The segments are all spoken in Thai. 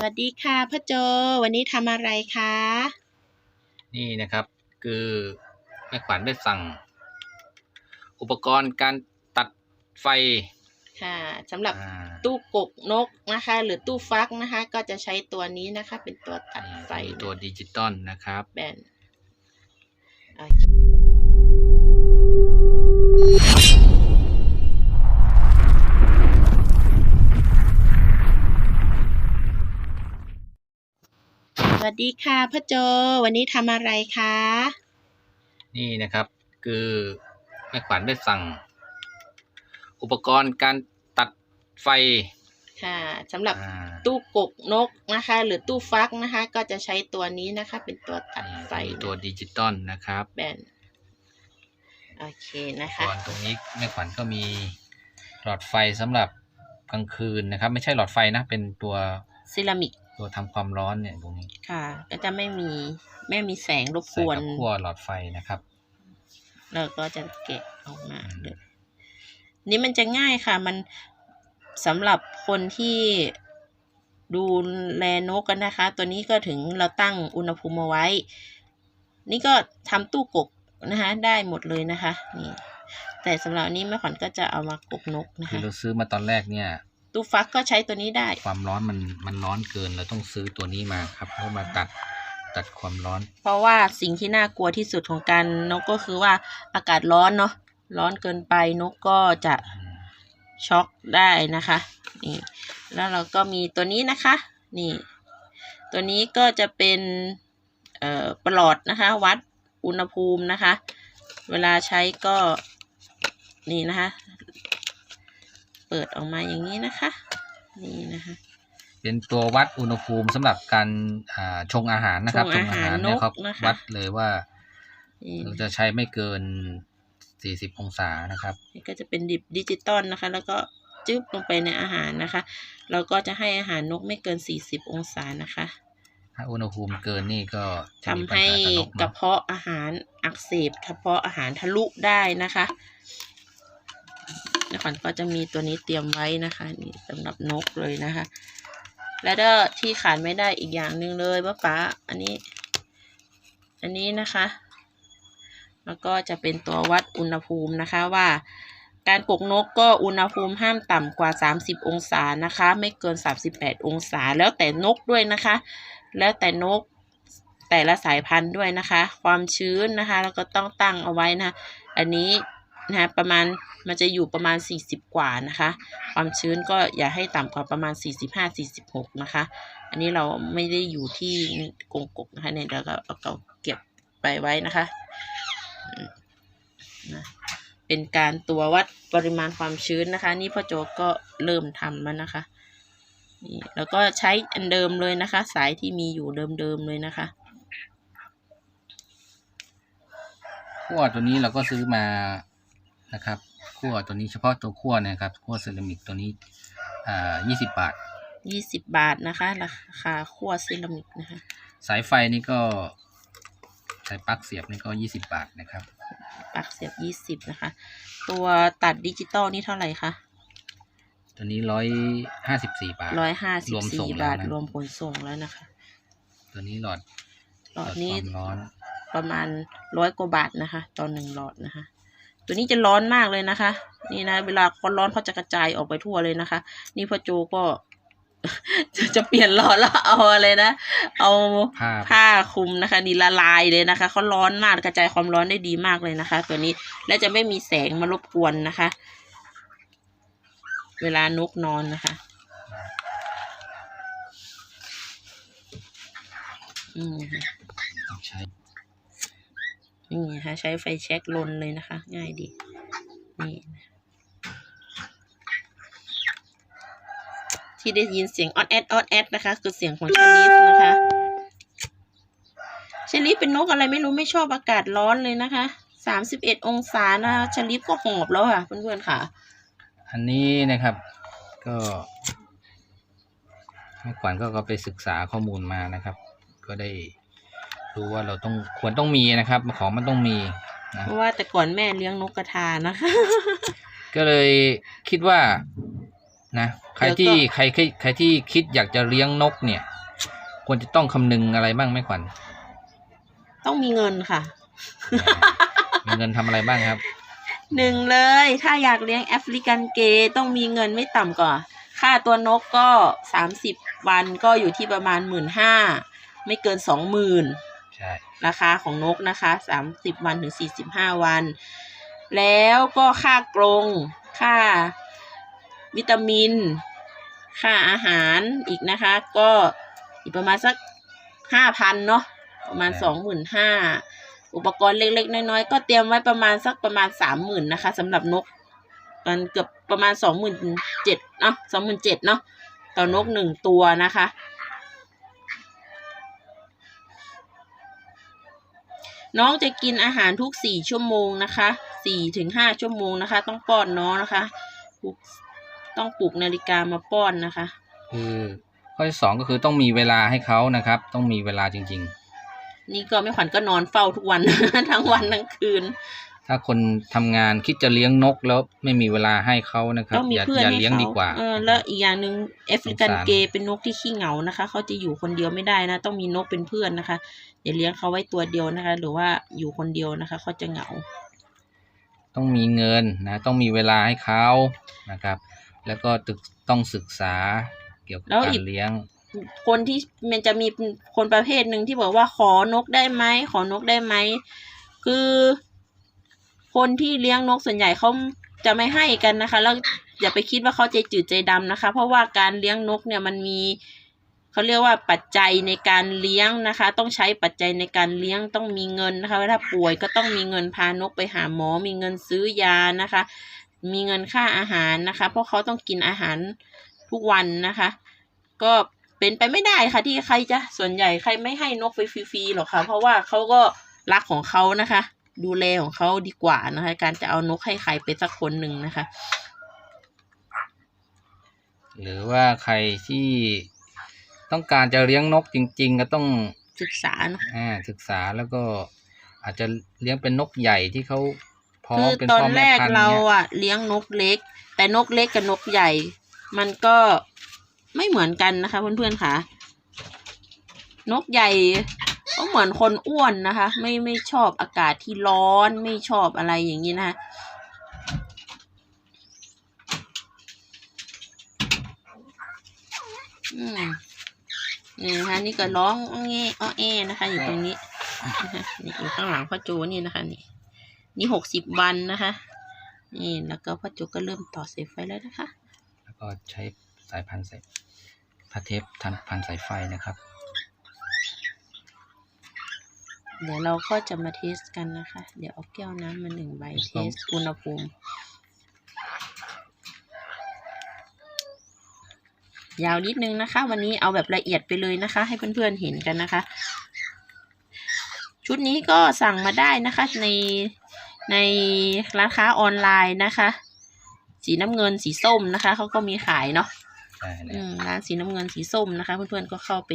สวัสดีค่ะพ่อโจ วันนี้ทำอะไรคะ นี่นะครับ คือแม่ขวัญได้สั่ง อุปกรณ์การตัดไฟ ค่ะสำหรับอ่า ตู้กกนกนะคะ หรือตู้ฟักนะคะ ก็จะใช้ตัวนี้นะคะ เป็นตัวตัดนี่ไฟมีตัวดิจิตอลนะครับ แบนโอเค วัสดีค่ะพ่อโจ วันนี้ทำอะไรคะ นี่นะครับคือแม่ขวัญได้สั่ง อุปกรณ์การตัดไฟ ค่ะสำหรับอ่า ตู้กกนกนะคะ หรือตู้ฟักนะคะ ก็จะใช้ตัวนี้นะคะ เป็นตัวตัดนี่ไฟมีตัวดิจิตอลนะครับแบนโอเคนะคะส่วนตรงนี้แม่ขวัญก็มีหลอดไฟสำหรับกลางคืนนะครับ ไม่ใช่หลอดไฟนะ เป็นตัวเซรามิก ตัวทำความร้อนเนี่ยตรงนี้ค่ะ ก็จะไม่มีไม่มีแสงรบกใส่วนกับขั้วหลอดไฟนะครับเราก็จะแกะออกมาเลยนี่มันจะง่ายค่ะ มันสำหรับคนที่ดูแลนกกันนะคะ ตัวนี้ก็ถึงเราตั้งอุณหภูมิเอาไว้ นี่ก็ทำตู้กกนะคะ ได้หมดเลยนะคะ นี่ แต่สำหรับอันนี้แม่ขวัญก็จะเอามากกนกนะคือคะเราซื้อมาตอนแรกเนี่ย ตู้ฟักก็ใช้ตัวนี้ได้ ความร้อนมันมันร้อนเกินเราต้องซื้อตัวนี้มาครับเพื่อมาตัดตัดความร้อน เพราะว่าสิ่งที่น่ากลัวที่สุดของการนกก็คือว่าอากาศร้อนเนาะร้อนเกินไปนกก็จะช็อกได้นะคะนี่แล้วเราก็มีตัวนี้นะคะ นี่ ตัวนี้ก็จะเป็นเอ่อประหลอดนะคะ วัดอุณหภูมินะคะ เวลาใช้ก็นี่นะคะ เปิดออกมาอย่างนี้นะคะ นี่นะคะ เป็นตัววัดอุณหภูมิสำหรับการอ่าชงอาหารนะครับชงอาหารเนี่ยนกเขานะคะ วัดเลยว่านี่เราจะใช้ไม่เกิน 40 องศานะครับ นี่ก็จะเป็นดิบดิจิตอลนะคะ แล้วก็จึ๊บลงไปในอาหารนะคะ เราก็จะให้อาหารนกไม่เกิน 40 องศานะคะ ถ้าอุณหภูมิเกินนี่ก็จะทำมีปัญให้หากับนกกเนระอะเพาะอาหารอักเสบกระเพาะอาหารทะลุได้นะคะ นครก็จะมีตัวนี้เตรียมไว้นะคะนี่สำหรับนกเลยนะคะ แล้วก็ที่ขาดไม่ได้อีกอย่างหนึ่งเลยป้าป๋าอันนี้ อันนี้นะคะ แล้วก็จะเป็นตัววัดอุณหภูมินะคะว่าการกกนกก็อุณหภูมิห้ามต่ำกว่า 30 องศานะคะ ไม่เกิน 38 องศา แล้วแต่นกด้วยนะคะ แล้วแต่นกแต่ละสายพันธุ์ด้วยนะคะ ความชื้นนะคะ แล้วก็ต้องตั้งเอาไว้นะ อันนี้ นะคะประมาณมันจะอยู่ประมาณ 40 กว่านะคะ ความชื้นก็อย่าให้ต่ำกว่าประมาณ 45-46 นะคะ อันนี้เราไม่ได้อยู่ที่กรงกกนะคะเนี่ยเราก็เอาเก่าเก็บไปไว้นะคะนะเป็นการตัววัดปริมาณความชื้นนะคะ นี่พ่อโจกก็เริ่มทำแล้วนะคะนี่แล้วก็ใช้อันเดิมเลยนะคะ สายที่มีอยู่เดิมๆเลยนะคะขั้วตัวนี้เราก็ซื้อมา นะครับขั้วตัวนี้เฉพาะตัวขั้วเนะครับขั้วเซรามิกตัวนี้อ่า20บาท ยี่สิบบาทนะคะราคาขั้วเซรามิกนะคะ สายไฟนี่ก็สายปลั๊กเสียบนี่ก็20บาทนะครับปลักเสียบยี่สิบนะคะ ตัวตัดดิจิตอลนี่เท่าไหร่คะตัวนี้ร้อยห้าสิบสี่บาทร้อยห้าสิบรวมส่สี่งแล้วบาทนะรวมขนส่งแล้วนะคะ ตัวนี้หลอดหลอดคนี้วามร้อนประมาณร้อยกว่าบาทนะคะตอนหนึ่งหลอดนะคะ ตัวนี้จะร้อนมากเลยนะคะ นี่นะ เวลาคนร้อนเขาจะกระจายออกไปทั่วเลยนะคะ นี่พ่อโจก็จะจะเปลี่ยนหลอดแล้วเอาอะไรนะ เอาผ้าผ้าคลุมนะคะ นี่ละลายเลยนะคะเขาร้อนมากกระจายความร้อนได้ดีมากเลยนะคะ ตัวนี้และจะไม่มีแสงมารบกวนนะคะ เวลานกนอนนะคะ อืมค่ะใช้ นี่นะคะใช้ไฟแช็กลนเลยนะคะ ง่ายดี นี่ที่ได้ยินเสียงออดแอดออดแอดนะคะ คือเสียงของชาลีฟนะคะชาลีฟเป็นนกอะไรไม่รู้ไม่ชอบอากาศร้อนเลยนะคะสามสิบเอ็ดองศานะคะชาลีฟก็หอบแล้วค่ะเพื่อนๆค่ะ อันนี้นะครับ ก็แม่ขวัญก็ก็ไปศึกษาข้อมูลมานะครับ ก็ได้ รู้ว่าเราต้องควรต้องมีนะครับ ของมันต้องมีนะเพราะว่าแต่ก่อนแม่เลี้ยงนกกระทานะคะ ก็เลยคิดว่านะใครเดี๋ยวก็ที่ใครใครใครที่คิดอยากจะเลี้ยงนกเนี่ย ควรจะต้องคำนึงอะไรบ้างไหมขวัญต้องมีเงินค่ะ มีเงินทำอะไรบ้างครับหนึ่งเลยถ้าอยากเลี้ยงแอฟริกันเกย์ต้องมีเงินไม่ต่ำกว่า ค่าตัวนกก็สามสิบวันก็อยู่ที่ประมาณหมื่นห้าไม่เกินสองหมื่นใช่ ราคาของนกนะคะสามสิบวันถึงสี่สิบห้าวัน แล้วก็ค่ากรงค่าวิตามิน ค่าอาหารอีกนะคะ ก็อีกประมาณสักห้าพันเนาะประมาณสองหมื่นห้าอุปกรณ์เล็ก ๆ น้อยๆ ก็เตรียมไว้ประมาณสักประมาณสามหมื่นนะคะสำหรับนกมันเกือบประมาณสองหมื่นเจ็ดเนาะสองหมื่นเจ็ดเนาะต่อนกหนึ่งตัวนะคะ น้องจะกินอาหารทุกสี่ชั่วโมงนะคะสี่ถึงห้าชั่วโมงนะคะ ต้องป้อนน้องนะคะปลุกต้องปลุกนาฬิกามาป้อนนะคะ คือข้อที่สองก็คือต้องมีเวลาให้เขานะครับ ต้องมีเวลาจริงนี่ก็ไม่ขวัญก็นอนเฝ้าทุกวัน ทั้งวันทั้งคืนๆ ถ้าคนทำงานคิดจะเลี้ยงนกแล้วไม่มีเวลาให้เขานะครับต้องมีอย่าเพื่อนอย่าให้เลี้ยงเขาดีกว่าเออแล้วอีกอย่างหนึ่งแอฟริกันสงสารเกย์เป็นนกที่ขี้เหงานะคะ เขาจะอยู่คนเดียวไม่ได้นะ ต้องมีนกเป็นเพื่อนนะคะ อย่าเลี้ยงเขาไว้ตัวเดียวนะคะ หรือว่าอยู่คนเดียวนะคะเขาจะเหงา ต้องมีเงินนะ ต้องมีเวลาให้เขานะครับ แล้วก็ตึกต้องศึกษาเกี่ยวกับแล้วกาอีรกเลี้ยงคนที่มันจะมีคนประเภทหนึ่งที่บอกว่าขอนกได้ไหมขอนกได้ไหมคือ คนที่เลี้ยงนกส่วนใหญ่เขาจะไม่ให้กันนะคะ แล้วอย่าไปคิดว่าเขาใจจืดใจดำนะคะ เพราะว่าการเลี้ยงนกเนี่ยมันมีเขาเรียกว่าปัจจัยในการเลี้ยงนะคะ ต้องใช้ปัจจัยในการเลี้ยงต้องมีเงินนะคะถ้าป่วยก็ต้องมีเงินพานกไปหาหมอ มีเงินซื้อยานะคะ มีเงินค่าอาหารนะคะ เพราะเขาต้องกินอาหารทุกวันนะคะ ก็เป็นไปไม่ได้ค่ะที่ใครจะส่วนใหญ่ใครไม่ให้นกไปฟรีๆหรอกค่ะ เพราะว่าเขาก็รักของเขานะคะ ดูแลของเขาดีกว่านะคะ การจะเอานกให้ใครไปสักคนหนึ่งนะคะ หรือว่าใครที่ต้องการจะเลี้ยงนกจริง ๆ ก็ต้องศึกษาเนอะอ่าศึกษาแล้วก็อาจจะเลี้ยงเป็นนกใหญ่ที่เขาพร้อคืมอเป็นตอนพ่อแรแม่กพันธุ์เราเนี่ยอะเลี้ยงนกเล็ก แต่นกเล็กกับนกใหญ่ มันก็ไม่เหมือนกันนะคะเพื่อนๆค่ะ นกใหญ่ ก็เหมือนคนอ้วนนะคะ ไม่ไม่ชอบอากาศที่ร้อนไม่ชอบอะไรอย่างนี้นะคะอืมนี่นะคะนี่ก็ร้องอ้อแงอ้อแอนะคะ อยู่ตรงนี้นะคะนี่อยู่ข้างหลังพ่อโจนี่นะคะ นี่ นี่หกสิบวันนะคะ นี่แล้วก็พ่อโจก็เริ่มต่อสายไฟแล้วนะคะ แล้วก็ใช้สายพันสายพันเทปทันพันสายไฟนะครับ เดี๋ยวเราก็จะมาเทสกันนะคะ เดี๋ยวเอาแก้วน้ำมาหนึ่งใบเทสอุณหภูมิ ยาวนิดนึงนะคะ วันนี้เอาแบบละเอียดไปเลยนะคะ ให้เพื่อนๆเห็นกันนะคะ ชุดนี้ก็สั่งมาได้นะคะในในร้านค้าออนไลน์นะคะ สีน้ำเงินสีส้มนะคะเขาก็มีขายเนาะ ใช่แล้อืวมร้านสีน้ำเงินสีส้มนะคะ เพื่อนๆก็เข้าไป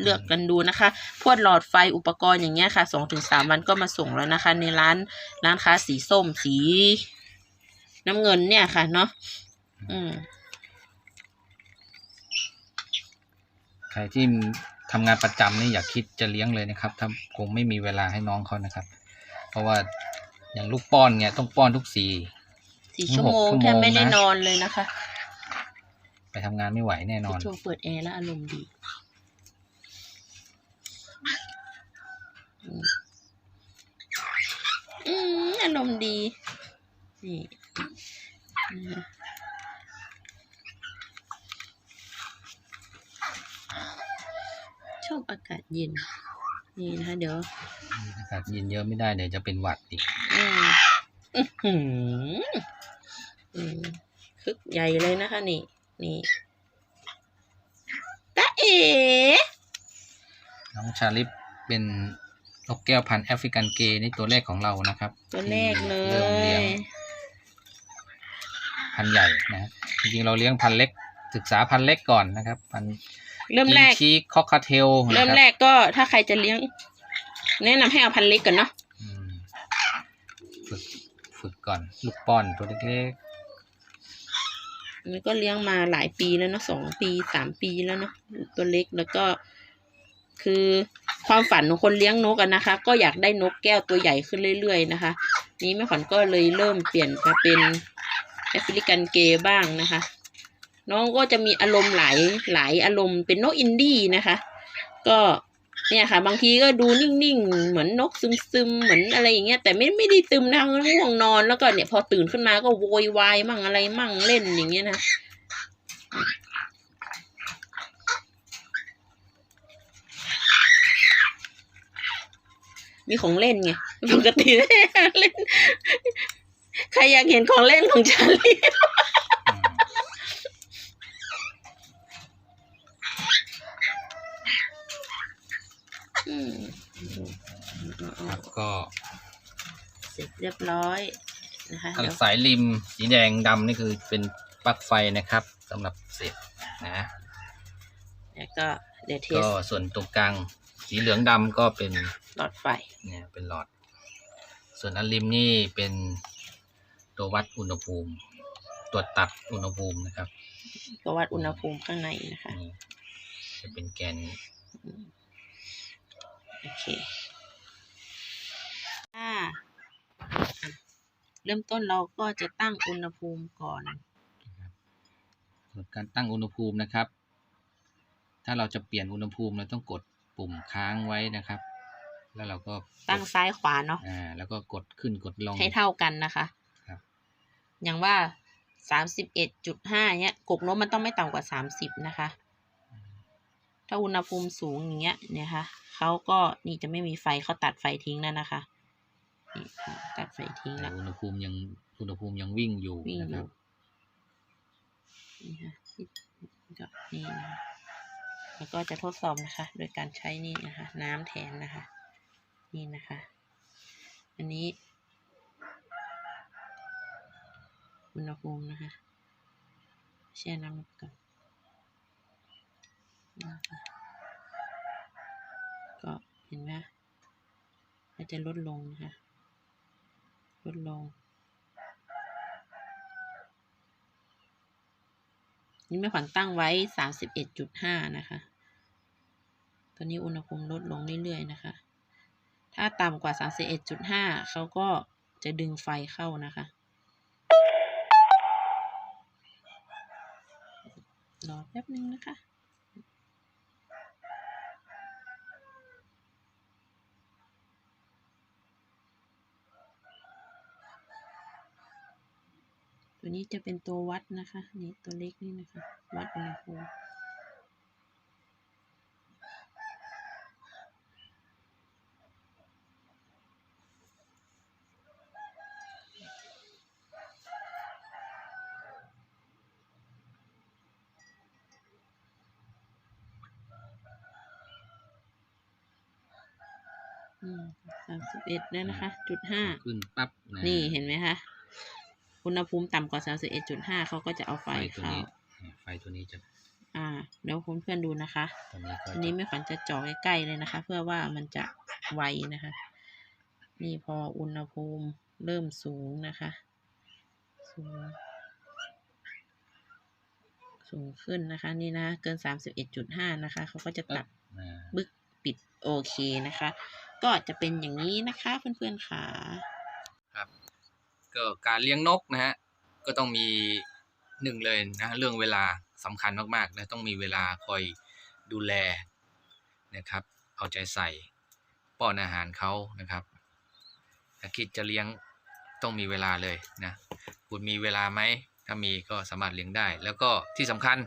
เลือกกันดูนะคะ พวกหลอดไฟอุปกรณ์อย่างเงี้ยค่ะสองถึงสามวันก็มาส่งแล้วนะคะ ในร้านร้านค้าสีส้มสี น้ำเงินเนี่ยค่ะเนาะอืม ใครที่ทำงานประจำนี่อย่าคิดจะเลี้ยงเลยนะครับถ้าคงไม่มีเวลาให้น้องเขานะครับ เพราะว่าอย่างลูกป้อนเนี่ยต้องป้อนทุกสี่ สี่ชั่วโมงหกชั่วโมงแทบไม่ได้นะ นอนเลยนะคะ ไปทำงานไม่ไหวแน่นอน ช่วงเปิดแอร์แล้วอารมณ์ดี อืมอืมอารมณ์ดี นี่นะคะชอบอากาศเย็น นี่นะคะเดี๋ยว อากาศเย็นเยอะไม่ได้เดี๋ยวจะเป็นหวัดอีกอืมอื้อหืออืมคึกใหญ่เลยนะคะนี่ นี่ตาเอ๋น้องชาลิปเป็นนกแก้วพันธุ์แอฟริกันเกย์นี่ตัวแรกของเรานะครับตัวแรกเลที่เริ่มเลี้ยงยพันธุ์ใหญ่นะฮะจริงๆเราเลี้ยงพันธุ์เล็ก ศึกษาพันธุ์เล็กก่อนนะครับพันธุ์เริ่มแรก ชีคอกคาเทลเริ่มแรกก็ถ้าใครจะเลี้ยง แนะนำให้เอาพันธุ์เล็กก่อนเนาะฝึกฝึกก่อน ลูกป้อนตัวเล็ก นี่ก็เลี้ยงมาหลายปีแล้วเนาะสองปีสามปีแล้วเนาะตัวเล็กแล้วก็ คือความฝันของคนเลี้ยงนกอะนะคะ ก็อยากได้นกแก้วตัวใหญ่ขึ้นเรื่อยๆนะคะ นี้แม่ขวัญก็เลยเริ่มเปลี่ยนมาเป็นแอฟริกันเกย์บ้างนะคะ น้องก็จะมีอารมณ์หลายหลายอารมณ์เป็นนกอินดี้นะคะ ก็ เนี่ยค่ะ บางทีก็ดูนิ่งๆ เหมือนนกซึมๆ เหมือนอะไรอย่างเงี้ยแต่ไม่ไม่ได้ซึมนะง่วงนอนแล้วก็เนี่ยพอตื่นขึ้นมาก็โวยวายมั่งอะไรมั่งเล่นอย่างเงี้ยนะมีของเล่นไงปกติเล่น ใครอยากเห็นของเล่นของชาลี อืมครับก็เสร็จเรียบร้อยนะคะเดี๋ยวสายริมสีแดงดำนี่คือเป็นปลั๊กไฟนะครับสำหรับเสร็จนะ แล้วก็เดี๋ยวเทสก็ส่วนตรงกลางสีเหลืองดำก็เป็นหลอดไฟ เนี่ยเป็นหลอด ส่วนอันริมนี่เป็นตัววัดอุณหภูมิตรวจตัดอุณหภูมินะครับก็วัดอุณหภูมิข้างในนะคะ นี่จะเป็นแกน โอเคอ่าอะเริ่มต้นเราก็จะตั้งอุณหภูมิก่อนส่วนการตั้งอุณหภูมินะครับ ถ้าเราจะเปลี่ยนอุณหภูมิเราต้องกดปุ่มค้างไว้นะครับ แล้วเราก็กดตั้งซ้ายขวาเนาะอ่าแล้วก็กดขึ้นกดลงให้เท่ากันนะคะครับอย่างว่าสามสิบเอ็ดจุดห้าเนี้ยกกนกมันต้องไม่ต่ำกว่าสามสิบนะคะ ถ้าอุณหภูมิสูงอย่างเงี้ยเนี่ยค่ะเขาก็นี่จะไม่มีไฟเขาตัดไฟทิ้งแล้วนะคะนี่ค่ะตัดไฟทิ้งแต่แล้วอุณหภูมิยังอุณหภูมิยังวิ่งอยู่วิ่งนะอครัยู่บ นี่ค่ะก็นี่นะคะแล้วก็จะทดสอบนะคะ โดยการใช้นี่นะคะ น้ำแทนนะคะ นี่นะคะ อันนี้ อุณหภูมินะคะแช่น้ำลงก่อน นะคะก็เห็นไหมมันจะลดลงนะคะ ลดลง นี่แม่ขวัญตั้งไว้สามสิบเอ็ดจุดห้านะคะ ตอนนี้อุณหภูมิลดลงเรื่อยๆนะคะ ถ้าต่ำกว่าสามสิบเอ็ดจุดห้าเขาก็จะดึงไฟเข้านะคะ รอแป๊บนึงนะคะ ตัวนี้จะเป็นตัววัดนะคะ นี่ตัวเล็กนี่นะคะ วัดอุณหภูมิอืมสามสิบเอ็ดแล้วนะคะ จุดห้าขึ้นปั๊บะนี่เห็นไหมคะ อุณหภูมิต่ำกว่า 31.5 เขาก็จะเอาไฟไฟตัวเข้านี้ไฟตัวนี้จะอ่าเดี๋ยวคุณเพื่อนดูนะคะตัวนี้ก็อันนี้ไม่ขวัญจะเจ่อใกล้ๆเลยนะคะ เพื่อว่ามันจะไวนะคะ นี่พออุณหภูมิเริ่มสูงนะคะ สูง สูงขึ้นนะคะ นี่นะ เกิน 31.5 นะคะ เขาก็จะตัด อ่า บึกปิดโอเคนะคะ ก็จะเป็นอย่างนี้นะคะเพื่อนๆค่ะ ครับ ก็การเลี้ยงนกนะฮะก็ต้องมีหนึ่งเลยนะเรื่องเวลาสำคัญมากๆนะต้องมีเวลาคอยดูแลนะครับ เอาใจใส่ป้อนอาหารเขานะครับถ้าคิดจะเลี้ยงต้องมีเวลาเลยนะคุณมีเวลาไหมถ้ามีก็สามารถเลี้ยงได้ แล้วก็ที่สำคัญ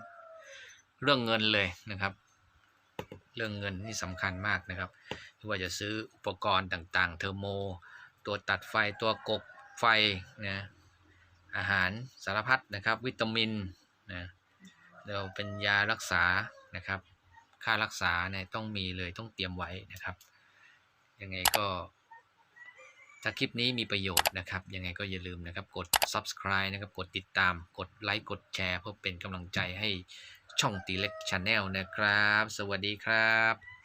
เรื่องเงินเลยนะครับ เรื่องเงินนี่สำคัญมากนะครับไม่ว่าจะซื้ออุปกรณ์ต่างๆ เทอร์โม ตัวตัดไฟตัวกบ ไฟนะอาหารสารพัดนะครับ วิตามินนะเราเป็นยารักษานะครับ ค่ารักษาเนี่ยต้องมีเลยต้องเตรียมไว้นะครับ ยังไงก็ ถ้าคลิปนี้มีประโยชน์นะครับ ยังไงก็อย่าลืมนะครับ กด subscribe นะครับ กดติดตาม กดไลค์กดแชร์ เพื่อเป็นกำลังใจให้ช่องตีเล็กชาแนลนะครับ สวัสดีครับ